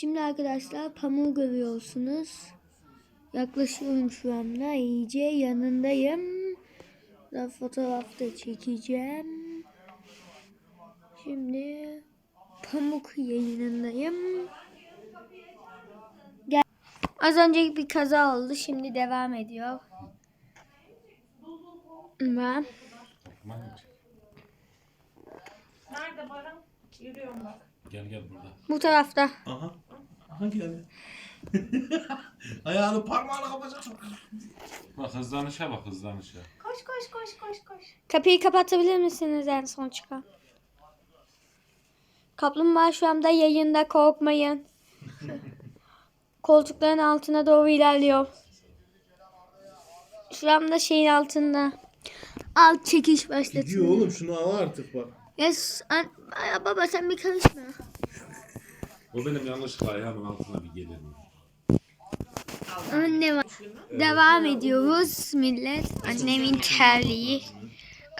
Şimdi arkadaşlar pamuğu görüyorsunuz. Yaklaşıyorum şu anda. iyice yanındayım. Da fotoğraf da çekeceğim. Şimdi pamuk yayınındayım. Gel. Az önce bir kaza oldu. Şimdi devam ediyor. Ve Nerede Baran? Yürüyorum bak. Gel gel burada. bu tarafta. Aha. Aha geldi. Ayağını parmağını kapacaksın. Bak hızlanışa bak hızlanışa. Koş koş koş koş koş. Kapıyı kapatabilir misiniz en son çıkan? Kaplumbağa şu anda yayında korkmayın. Koltukların altına doğru ilerliyor. Şu anda şeyin altında. Alt çekiş Gidiyor başlatın. oğlum şunu al artık bak. Yes, an, Ay, baba sen bir karışma. O benim yanlışlıkla ayağımın altına bir gelir. Annem. Devam ediyoruz millet. Annemin terliği.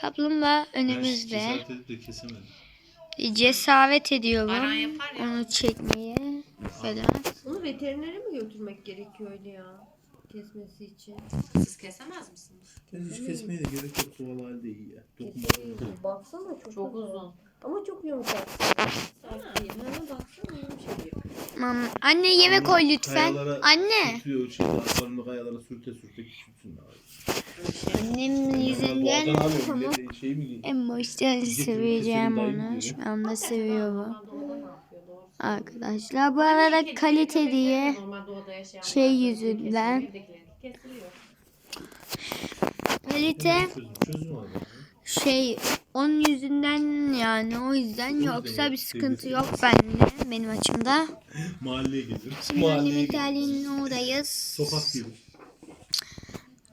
Kaplumbağa önümüzde. Cesaret ediyorum onu çekmeye falan. Onu veterinere mi götürmek gerekiyordu ya? Kesmesi için. Siz kesemez misiniz? Hiç kesmeye de gerek yok. Doğal halde iyi ya. Baksana çok, Çok uzun. Ama çok yumuşak. Sert değil. Ha, baksana yumuşacık. Mama. Anne yemek koy lütfen. Kayalara Anne. Tutuyor şey ayaklarını kayalara sürte sürte küçültsün abi. Annemin yüzünden pamuk. millete şey seveceğim onu. Şu anda yapıyor? Doğru. Arkadaşlar bu arada kalite diye şey yüzünden kalite Çözüm, çözüm abi. şey onun yüzünden yani o yüzden yoksa bir sıkıntı yok bende benim açımda. Mahalleye gelir. Şimdi annemin gelir. terliğinin oradayız. Sokak gelir.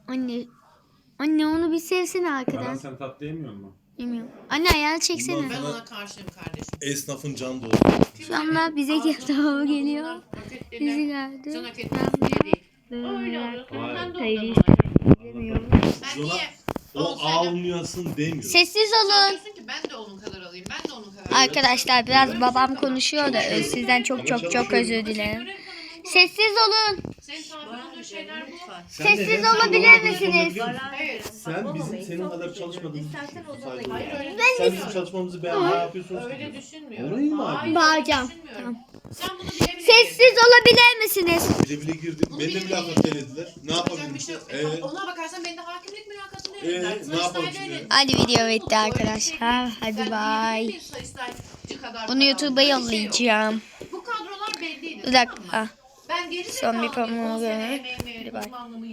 Anne Anne onu bir sevsene arkadan. Baran sen tatlı yemiyor musun? Bilmiyorum. Anne ayağını çeksene. Ben ona karşıyım kardeşim. esnafın can dostu. Şu anda bize doğru geliyor. Bunlar Bizi geldi. Can hak etmez diye değil. Öyle. Hayır. Sen de Hayır. ondan. Bilmiyorum. Sen Ona- niye? Almayasın demiyor. Sessiz olun. diyorsun ki ben de onun kadar alayım. Ben de onun kadar alayım. Arkadaşlar biraz babam konuşuyor da ö- sizden çok çok çok özür dilerim. Sessiz olun. Senin tabi olduğun şeyler bu. Sessiz olabilir misiniz? Hayır. Sen bizim senin kadar çalışmadığımızı İstersen düşünüyorsun odana sadece. Hayır öyle Sen düşünmüyorum. bizim çalışmamızı beğenme yapıyorsunuz. Öyle gibi. düşünmüyorum. Orayı mı abi? Hayır, Bağıracağım. düşünmüyorum. Sen bunu Sessiz olabilir misiniz? Bile bile girdim. Onu Beni de bile bile denediler. Ne Yapacak yapabilirim bir şey işte? yok. Evet. Ona bakarsan benim de hakimlik mülakatını Ee, ne yapalım şimdi? Hadi video bitti arkadaşlar. şey Hadi bay. Bunu YouTube'a şey yollayacağım. Bu kadrolar belliydi. Bir tamam mı? dakika. Ben geri Son bir pamuğu emeğimi, Hadi bay. uzmanlığımı